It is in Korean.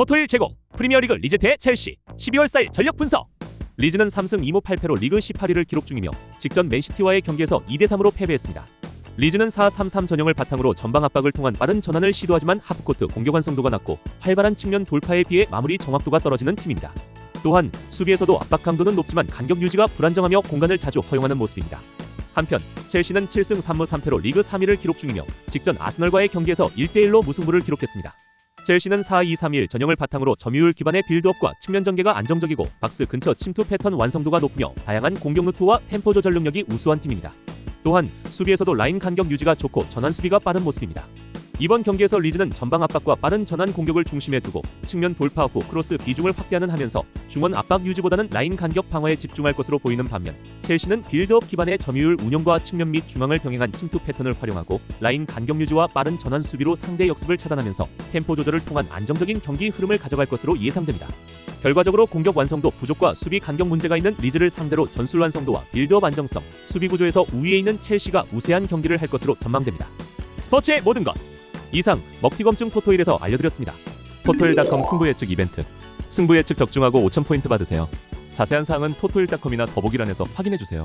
토토일 제공 프리미어리그 대 첼시 12월 4일 전력 분석 리즈는 3승 2무 8패로 리그 18위를 기록 중이며 직전 맨시티와의 경기에서 2대 3으로 패배했습니다. 리즈는 4-3-3 전형을 바탕으로 전방 압박을 통한 빠른 전환을 시도하지만 하프코트 공격 완성도가 낮고 활발한 측면 돌파에 비해 마무리 정확도가 떨어지는 팀입니다. 또한 수비에서도 압박 강도는 높지만 간격 유지가 불안정하며 공간을 자주 허용하는 모습입니다. 한편 첼시는 7승 3무 3패로 리그 3위를 기록 중이며 직전 아스널과의 경기에서 1대1로 무승부를 기록했습니다. 첼시는 4-2-3-1 전형을 바탕으로 점유율 기반의 빌드업과 측면 전개가 안정적이고 박스 근처 침투 패턴 완성도가 높으며 다양한 공격 루트와 템포 조절 능력이 우수한 팀입니다. 또한 수비에서도 라인 간격 유지가 좋고 전환 수비가 빠른 모습입니다. 이번 경기에서 리즈는 전방 압박과 빠른 전환 공격을 중심에 두고 측면 돌파 후 크로스 비중을 확대하는 하면서 중원 압박 유지보다는 라인 간격 방어에 집중할 것으로 보이는 반면 첼시는 빌드업 기반의 점유율 운영과 측면 및 중앙을 병행한 침투 패턴을 활용하고 라인 간격 유지와 빠른 전환 수비로 상대 역습을 차단하면서 템포 조절을 통한 안정적인 경기 흐름을 가져갈 것으로 예상됩니다. 결과적으로 공격 완성도 부족과 수비 간격 문제가 있는 리즈를 상대로 전술 완성도와 빌드업 안정성, 수비 구조에서 우위에 있는 첼시가 우세한 경기를 할 것으로 전망됩니다. 스포츠의 모든 것 이상 먹튀검증 토토일에서 알려드렸습니다. 토토일닷컴 승부 예측 이벤트 승부 예측 적중하고 5,000포인트 받으세요. 자세한 사항은 토토일닷컴이나 더보기란에서 확인해주세요.